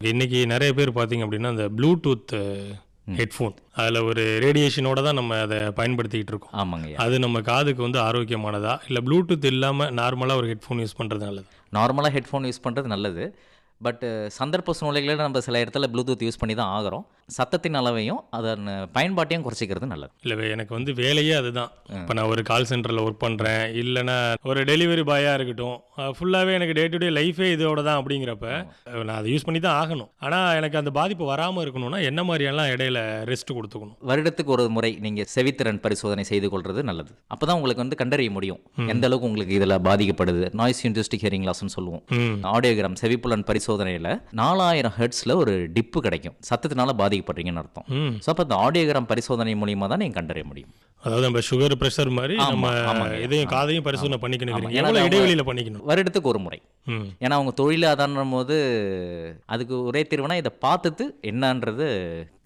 இன்னைக்கு நிறைய பேர் பார்த்தீங்க அப்படின்னா அந்த ப்ளூடூத் ஹெட்ஃபோன் அதில் ஒரு ரேடியேஷனோட தான் நம்ம அதை பயன்படுத்திக்கிட்டு இருக்கோம். ஆமாங்க அது நம்ம காதுக்கு வந்து ஆரோக்கியமானதா? இல்லை ப்ளூடூத் இல்லாமல் நார்மலாக ஒரு ஹெட்ஃபோன் யூஸ் பண்ணுறது நல்லது? நார்மலாக ஹெட்ஃபோன் யூஸ் பண்ணுறது நல்லது. பட் சந்தர்ப்ப சூழ்நிலைகளில் நம்ம சில இடத்துல ப்ளூடூத் யூஸ் பண்ணி தான் ஆகிறோம். சத்தத்தின் அளவையும் அதன் பயன்பாட்டையும் குறைச்சிக்கிறது நல்லது. இல்லை எனக்கு வந்து வேலையே அதுதான். இப்போ நான் ஒரு கால் சென்டரில் ஒர்க் பண்ணுறேன் இல்லைன்னா ஒரு டெலிவரி பாயாக இருக்கட்டும். ஃபுல்லாகவே எனக்கு டே டு டே லைஃபே இதோட தான் அப்படிங்கிறப்ப நான் அதை யூஸ் பண்ணி தான் ஆகணும். ஆனால் எனக்கு அந்த பாதிப்பு வராமல் இருக்கணும்னா என்ன மாதிரியெல்லாம் இடையில ரெஸ்ட் கொடுத்துக்கணும்? வருடத்துக்கு ஒரு முறை நீங்கள் செவித்திறன் பரிசோதனை செய்து கொள்வது நல்லது. அப்போ தான் உங்களுக்கு வந்து கண்டறிய முடியும். எந்த அளவுக்கு உங்களுக்கு இதில் பாதிக்கப்படுது? நாய்ஸ் இன்டஸ்டிக் ஹியரிங் லாஸ்னு சொல்லுவோம். ஆடியோகிராம் செவிப்புலன் பரிசோதனையில் நாலாயிரம் ஹெர்ட்ஸில் ஒரு டிப்பு கிடைக்கும். சத்தத்தினால பாதிக்கப்படுறீங்கன்னு அர்த்தம். ஸோ அப்போ இந்த ஆடியோகிராம் பரிசோதனை மூலியமாக தான் நீங்கள் கண்டறிய முடியும். அதாவது நம்ம சுகர் ப்ரெஷர் மாதிரி நம்ம. இதையும். காதையும் பரிசோதனை பண்ணிக்கணும். எவ்வளோ இடைவெளியில் பண்ணிக்கணும்? வருடத்துக்கு ஒரு முறை. ஏன்னா அவங்க தொழிலாதாரம் போது அதுக்கு ஒரே தீர்வுனா இதை பார்த்துட்டு என்னன்றது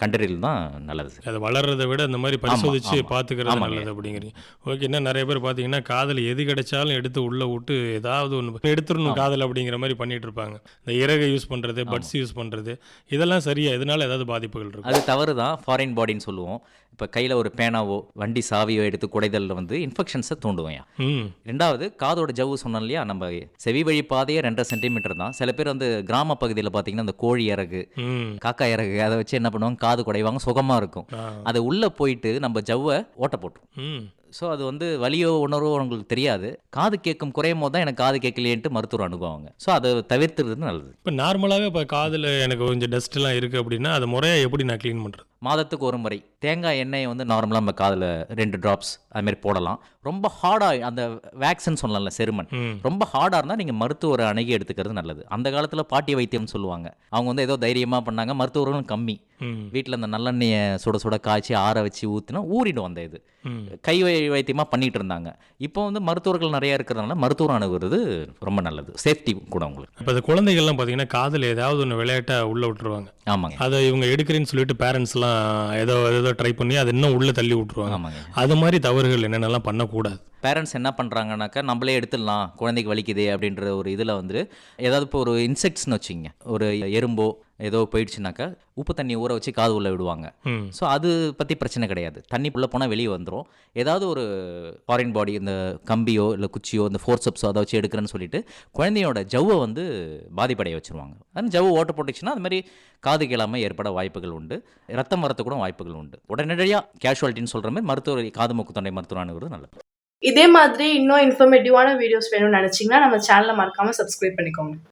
கண்டறியல் தான் நல்லது அதை வளர்றதை விட இந்த மாதிரி பரிசோதிச்சு. பார்த்துக்கிறது. நல்லது அப்படிங்கிறீங்க. ஓகே என்ன நிறைய பேர் பார்த்தீங்கன்னா காதில் எது கிடைச்சாலும் எடுத்து உள்ள விட்டு ஏதாவது ஒன்று எடுத்துடணும் காதல் அப்படிங்கிற மாதிரி பண்ணிட்டு இருப்பாங்க. இந்த இறகை யூஸ் பண்ணுறது பட்ஸ் யூஸ் பண்ணுறது இதெல்லாம் சரியா? இதனால ஏதாவது பாதிப்புகள் இருக்கும் அது தவறு தான் ஃபாரின் பாடின்னு சொல்லுவோம். இப்போ கையில் ஒரு பேனாவோ வண்டி சாவியோ எடுத்து குடைதலில் வந்து இன்ஃபெக்ஷன்ஸை தூண்டுவேன் ம். ரெண்டாவது காதோட ஜவ்வு சொன்னோம் இல்லையா நம்ம செவி வழி பாதையே ரெண்டரை சென்டிமீட்டர் தான். சில பேர் வந்து கிராம பகுதியில் பார்த்தீங்கன்னா இந்த கோழி இறகு காக்கா இறகு அதை வச்சு என்ன பண்ணுவாங்க காது குடைவாங்க சுகமாக இருக்கும். அது உள்ளே போயிட்டு நம்ம ஜவ்வை ஓட்ட போட்டுரும். ம். ஸோ அது வந்து வலியோ உணர்வோ உங்களுக்கு தெரியாது. காது கேட்கும் குறையும் போது தான் எனக்கு காது கேட்கலையேன்ட்டு மருத்துவர் அனுபவாங்க. ஸோ அதை தவிர்த்துறது நல்லது. இப்போ நார்மலாகவே இப்போ காதில் எனக்கு கொஞ்சம் டஸ்ட்லாம் இருக்குது அப்படின்னா அதை முறையாக எப்படி நான் க்ளீன் பண்ணுறது மாதத்துக்கு ஒரு முறை தேங்காய் எண்ணெயை வந்து நார்மலாக நம்ம காதில் ரெண்டு ட்ராப்ஸ் அதுமாரி போடலாம். ரொம்ப ஹார்டாக அந்த வேக்சின் சொல்லலாம்ல செருமன். ரொம்ப ஹார்டாக இருந்தால் நீங்கள் மருத்துவரை அணுகி எடுத்துக்கிறது நல்லது. அந்த காலத்தில் பாட்டி வைத்தியம்னு சொல்லுவாங்க. அவங்க வந்து ஏதோ தைரியமாக பண்ணாங்க மருத்துவர்களும் கம்மி. வீட்டில் அந்த நல்லெண்ணெயை சுட சுட காய்ச்சி ஆற வச்சு ஊற்றினா ஊறிடும் அந்த இது. கை வைத்தியமாக பண்ணிட்டு இருந்தாங்க. இப்போ வந்து மருத்துவர்கள் நிறைய இருக்கிறதுனால மருத்துவர் அணுகுறது ரொம்ப நல்லது. சேஃப்டி கூட உங்களுக்கு. இப்போ இந்த குழந்தைகள்லாம் பார்த்தீங்கன்னா காதில் ஏதாவது ஒன்று விளையாட்டாக உள்ளே விட்டுருவாங்க. ஆமாங்க. அதை இவங்க எடுக்கிறேன்னு சொல்லிட்டு பேரண்ட்ஸ்லாம் ஏதோ ஏதோ ட்ரை பண்ணி அதை இன்னும் உள்ளே தள்ளி விட்டுருவாங்க. ஆமாங்க. அது மாதிரி தவறுகள் என்னென்னலாம் பண்ணக்கூடாது. பேரண்ட்ஸ் என்ன பண்ணுறாங்கனாக்கா நம்மளே எடுத்துடலாம் குழந்தைக்கு வலிக்குதே அப்படின்ற ஒரு இதில் வந்து ஏதாவது இப்போ ஒரு இன்செக்ட்ஸ்னு வச்சுங்க ஒரு எறும்போ ஏதோ போயிடுச்சுனாக்கா உப்பு தண்ணி ஊற வச்சு காது உள்ள விடுவாங்க. ஸோ அது பற்றி பிரச்சனை கிடையாது. தண்ணி உள்ளே போனால் வெளியே வந்துடும் ஏதாவது ஒரு ஃபாரின் பாடி இந்த கம்பியோ இல்லை குச்சியோ இந்த ஃபோர்சப்ஸோ அதை வச்சு எடுக்கிறேன்னு சொல்லிட்டு குழந்தையோட ஜவ்வை வந்து பாதிப்படைய வச்சுருவாங்க. அந்த ஜவ்வு ஓட்ட போட்டுச்சுன்னா அது மாதிரி காது கேளாமல் ஏற்பட வாய்ப்புகள் உண்டு. ரத்தம் வரத்து கூட வாய்ப்புகள் உண்டு. உடனடியாக கேஷுவாலிட்டின்னு சொல்கிற மாதிரி மருத்துவர் காது மூக்கு தொண்டை மருத்துவர் அணுகிறது நல்லது. இதே மாதிரி இன்னும் இன்ஃபர்மேட்டிவான வீடியோஸ் வேணும்னு நினைச்சீங்கன்னா நம்ம சேனலை மறக்காம சப்ஸ்கிரைப் பண்ணிக்கோங்க.